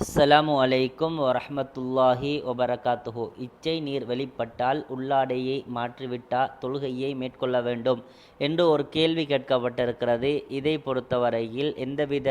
அஸ்ஸலாமு அலைக்கும் வரஹ்மத்துல்லாஹி வபரகாத்துஹு. இச்சை நீர் வெளிப்பட்டால் உள்ளாடையை மாற்றிவிட்டா தொழுகையை மேற்கொள்ள வேண்டும் என்று ஒரு கேள்வி கேட்கப்பட்டிருக்கிறது. இதை பொறுத்தவரையில் எந்தவித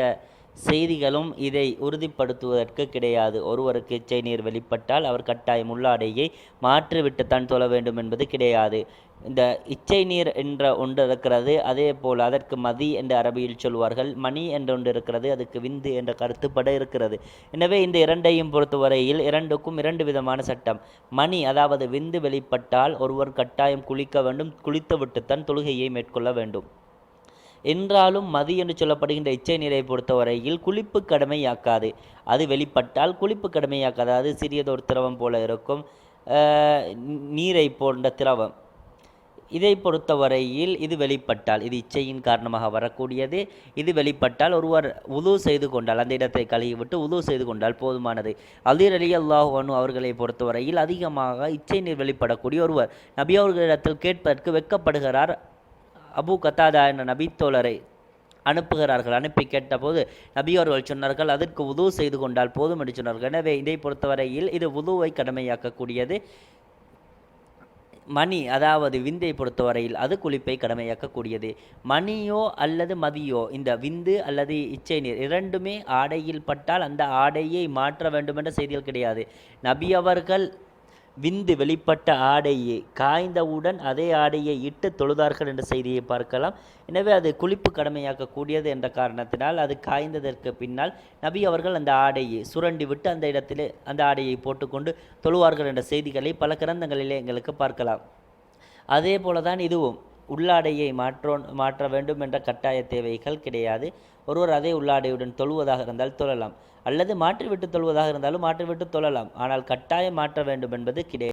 செய்திகளும் இதை உறுதிப்படுத்துவதற்கு கிடையாது. ஒருவருக்கு இச்சை நீர் வெளிப்பட்டால் அவர் கட்டாயம் உள்ளாடையை மாற்றிவிட்டுத்தான் தொழ வேண்டும் என்பது கிடையாது. இந்த இச்சை நீர் என்ற ஒன்று இருக்கிறது அதே போல் அதற்கு மதி என்ற அரபியில் சொல்வார்கள் மணி என்ற ஒன்று இருக்கிறது அதுக்கு விந்து என்ற கருத்துப்பட இருக்கிறது. எனவே இந்த இரண்டையும் பொறுத்தவரையில் இரண்டுக்கும் இரண்டு விதமான சட்டம். மணி அதாவது விந்து வெளிப்பட்டால் ஒருவர் கட்டாயம் குளிக்க வேண்டும் குளித்துவிட்டுத்தான் தொழுகையை மேற்கொள்ள வேண்டும். என்றாலும் மதி என்று சொல்லப்படுகின்ற இச்சை நீரை பொறுத்தவரையில் குளிப்பு கடமையாக்காது. அது வெளிப்பட்டால் குளிப்பு கடமையாக்காது. அது சிறியதொரு திரவம் போல இருக்கும். நீரை போன்ற திரவம். இதை பொறுத்தவரையில் இது வெளிப்பட்டால் இது இச்சையின் காரணமாக வரக்கூடியது. இது வெளிப்பட்டால் ஒருவர் உது செய்து கொண்டால் அந்த இடத்தை கழுவிவிட்டு உது செய்து கொண்டால் போதுமானது. அலீர் அலி அல்லாஹ் அவர்களை பொறுத்தவரையில் அதிகமாக இச்சை நீர் வெளிப்படக்கூடிய ஒருவர் நபி அவர்களிடத்தில் கேட்பதற்கு வெட்கப்படுகிறார் அபு கத்தாதா என்ற நபித்தோழரை அனுப்புகிறார்கள். அனுப்பி கேட்டபோது நபி அவர்கள் சொன்னார்கள் அதற்கு உது செய்து கொண்டால் போதும் என்று சொன்னார்கள். எனவே இதை பொறுத்தவரையில் இது உதுவை கடமையாக்கக்கூடியது. மணி அதாவது விந்தை பொறுத்தவரையில் அது குளிப்பை கடமையாக்கக்கூடியது. மணியோ அல்லது மதியோ இந்த விந்து அல்லது இச்சை நீர் இரண்டுமே ஆடையில் பட்டால் அந்த ஆடையை மாற்ற வேண்டும் என்ற செய்திகள் கிடையாது. நபி அவர்கள் விந்து வெளிப்பட்ட ஆடையை காய்ந்தவுடன் அதே ஆடையை இட்டு தொழுதார்கள் என்ற செய்தியை பார்க்கலாம். எனவே அது குளிப்பு கடமையாக்கக்கூடியது என்ற காரணத்தினால் அது காய்ந்ததற்கு பின்னால் நபி அவர்கள் அந்த ஆடையை சுரண்டி விட்டு அந்த இடத்திலே அந்த ஆடையை போட்டுக்கொண்டு தொழுவார்கள் என்ற செய்திகளை பல கிரந்தங்களிலே எங்களுக்கு பார்க்கலாம். அதே போல தான் இதுவும். உள்ளாடையை மாற்றோ மாற்ற வேண்டும் என்ற கட்டாய தேவைகள் கிடையாது. ஒருவர் அதே உள்ளாடையுடன் தொழுவதாக இருந்தால் தொழலாம். அல்லது மாற்றிவிட்டு தொழுவதாக இருந்தாலும் மாற்றிவிட்டு தொழலாம். ஆனால் கட்டாயம் மாற்ற வேண்டும் என்பது கிடையாது.